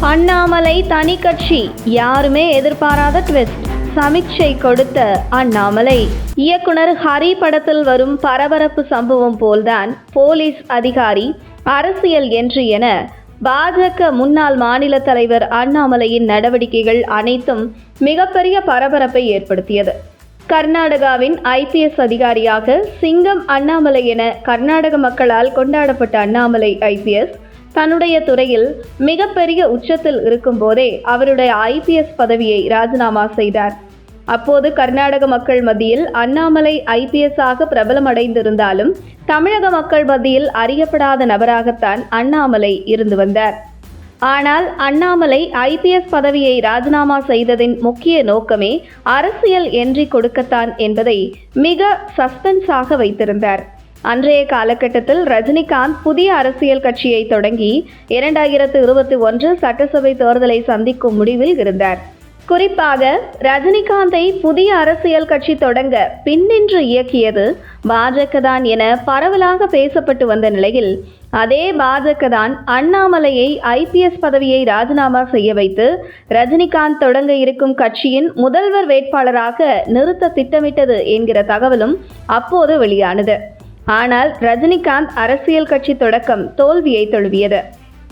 அண்ணாமலை தனி கட்சி. யாருமே எதிர்பாராத ட்விஸ்ட் சமீட்சை கொடுத்த அண்ணாமலை. இயக்குனர் ஹரி படத்தில் வரும் பரபரப்பு சம்பவம் போல்தான் போலீஸ் அதிகாரி அரசியல் என்று என பாஜக முன்னாள் மாநில தலைவர் அண்ணாமலையின் நடவடிக்கைகள் அனைத்தும் மிகப்பெரிய பரபரப்பை ஏற்படுத்தியது. கர்நாடகாவின் ஐபிஎஸ் அதிகாரியாக சிங்கம் அண்ணாமலை என கர்நாடக மக்களால் கொண்டாடப்பட்ட அண்ணாமலை ஐபிஎஸ் தன்னுடைய துறையில் மிகப்பெரிய உச்சத்தில் இருக்கும்போதே அவருடைய ஐபிஎஸ் பதவியை ராஜினாமா செய்தார். அப்போது கர்நாடக மக்கள் மத்தியில் அண்ணாமலை ஐபிஎஸ் ஆக பிரபலமடைந்திருந்தாலும் தமிழக மக்கள் மத்தியில் அறியப்படாத நபராகத்தான் அண்ணாமலை இருந்து வந்தார். ஆனால் அண்ணாமலை ஐபிஎஸ் பதவியை ராஜினாமா செய்ததின் முக்கிய நோக்கமே அரசியல் என்றி கொடுக்கத்தான் என்பதை மிக சஸ்பென்ஸாக வைத்திருந்தார். அன்றைய காலகட்டத்தில் ரஜினிகாந்த் புதிய அரசியல் கட்சியை தொடங்கி இரண்டாயிரத்து இருபத்தி ஒன்று சட்டசபை தேர்தலை சந்திக்கும் முடிவில் இருந்தார். குறிப்பாக ரஜினிகாந்தை புதிய அரசியல் கட்சி தொடங்க பின்னின்று இயக்கியது பாஜக தான் என பரவலாக பேசப்பட்டு வந்த நிலையில் அதே பாஜக தான் அண்ணாமலையை ஐபிஎஸ் பதவியை ராஜினாமா செய்ய வைத்து ரஜினிகாந்த் தொடங்க இருக்கும் கட்சியின் முதல்வர் வேட்பாளராக நிறுத்த திட்டமிட்டது என்கிற தகவலும் அப்போது வெளியானது. ஆனால் ரஜினிகாந்த் அரசியல் கட்சி தொடக்கம் தோல்வியை தழுவியது.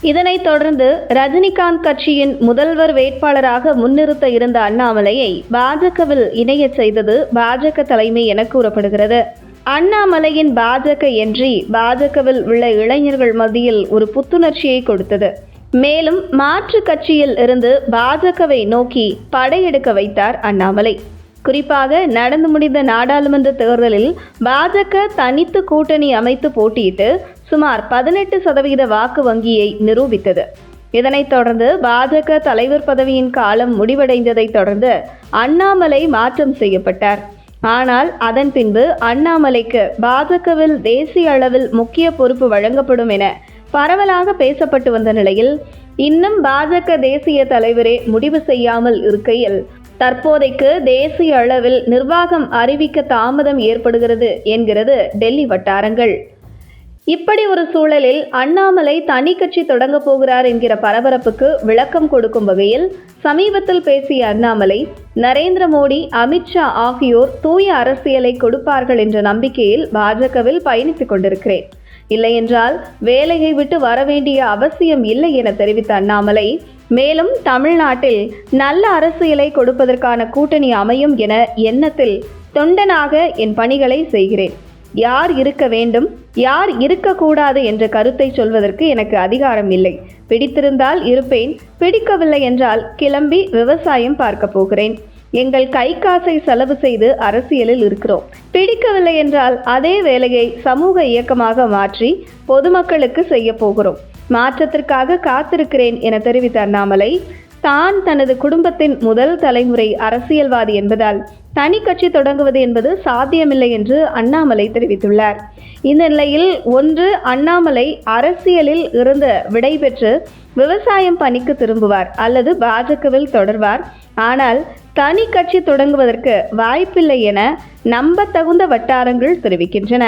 இதனைத் தொடர்ந்து ரஜினிகாந்த் கட்சியின் முதல்வர் வேட்பாளராக முன்னிறுத்த இருந்த அண்ணாமலையை பாஜகவில் இணையச் செய்தது பாஜக தலைமை என கூறப்படுகிறது. அண்ணாமலையின் பாஜக என்றி பாஜகவில் உள்ள இளைஞர்கள் மத்தியில் ஒரு புத்துணர்ச்சியை கொடுத்தது. மேலும் மாற்று கட்சியில் இருந்து பாஜகவை நோக்கி படையெடுக்க வைத்தார் அண்ணாமலை. குறிப்பாக நடந்து முடிந்த நாடாளுமன்ற தேர்தலில் பாஜக தனித்து கூட்டணி அமைத்து போட்டியிட்டு சுமார் பதினெட்டு சதவீத வாக்கு வங்கியை நிரூபித்தது. இதனைத் தொடர்ந்து பாஜக தலைவர் பதவியின் காலம் முடிவடைந்ததைத் தொடர்ந்து அண்ணாமலை மாற்றம் செய்யப்பட்டார். ஆனால் அதன் பின்பு அண்ணாமலைக்கு பாஜகவில் தேசிய அளவில் முக்கிய பொறுப்பு வழங்கப்படும் என பரவலாக பேசப்பட்டு வந்த நிலையில் இன்னும் பாஜக தேசிய தலைவரே முடிவு செய்யாமல் இருக்கையில் தற்போதைக்கு தேசிய அளவில் நிர்வாகம் அறிவிக்க தாமதம் ஏற்படுகிறது என்கிறது டெல்லி வட்டாரங்கள். இப்படி ஒரு சூழலில் அண்ணாமலை தனி கட்சி தொடங்க போகிறார் என்கிற பரபரப்புக்கு விளக்கம் கொடுக்கும் வகையில் சமீபத்தில் பேசிய அண்ணாமலை நரேந்திர மோடி அமித்ஷா ஆகியோர் தூய அரசியலை கொடுப்பார்கள் என்ற நம்பிக்கையில் பாஜகவில் பயணித்துக் கொண்டிருக்கிறேன். இல்லையென்றால் வேலையை விட்டு வர வேண்டிய அவசியம் இல்லை என தெரிவித்த அண்ணாமலை மேலும் தமிழ்நாட்டில் நல்ல அரசியலை கொடுப்பதற்கான கூட்டணி அமையும் என எண்ணத்தில் தொண்டனாக என் பணிகளை செய்கிறேன். யார் இருக்க வேண்டும் யார் இருக்கக்கூடாது என்ற கருத்தை சொல்வதற்கு எனக்கு அதிகாரம் இல்லை. பிடித்திருந்தால் இருப்பேன் பிடிக்கவில்லை என்றால் கிளம்பி விவசாயம் பார்க்க போகிறேன். எங்கள் கை காசை செலவு செய்து அரசியலில் இருக்கிறோம். பிடிக்கவில்லை என்றால் அதே வேலையை சமூக இயக்கமாக மாற்றி பொதுமக்களுக்கு செய்ய போகிறோம். மாற்றத்திற்காக காத்திருக்கிறேன் என தெரிவித்த அண்ணாமலை தான் தனது குடும்பத்தின் முதல் தலைமுறை அரசியல்வாதி என்பதால் தனி கட்சி தொடங்குவது என்பது சாத்தியமில்லை என்று அண்ணாமலை தெரிவித்துள்ளார். இந்த நிலையில் ஒன்று அண்ணாமலை அரசியலில் இருந்து விடைபெற்று விவசாயம் பணிக்கு திரும்புவார் அல்லது பாஜகவில் தொடர்வார். ஆனால் தனி கட்சி தொடங்குவதற்கு வாய்ப்பில்லை என நம்பத்தகுந்த வட்டாரங்கள் தெரிவிக்கின்றன.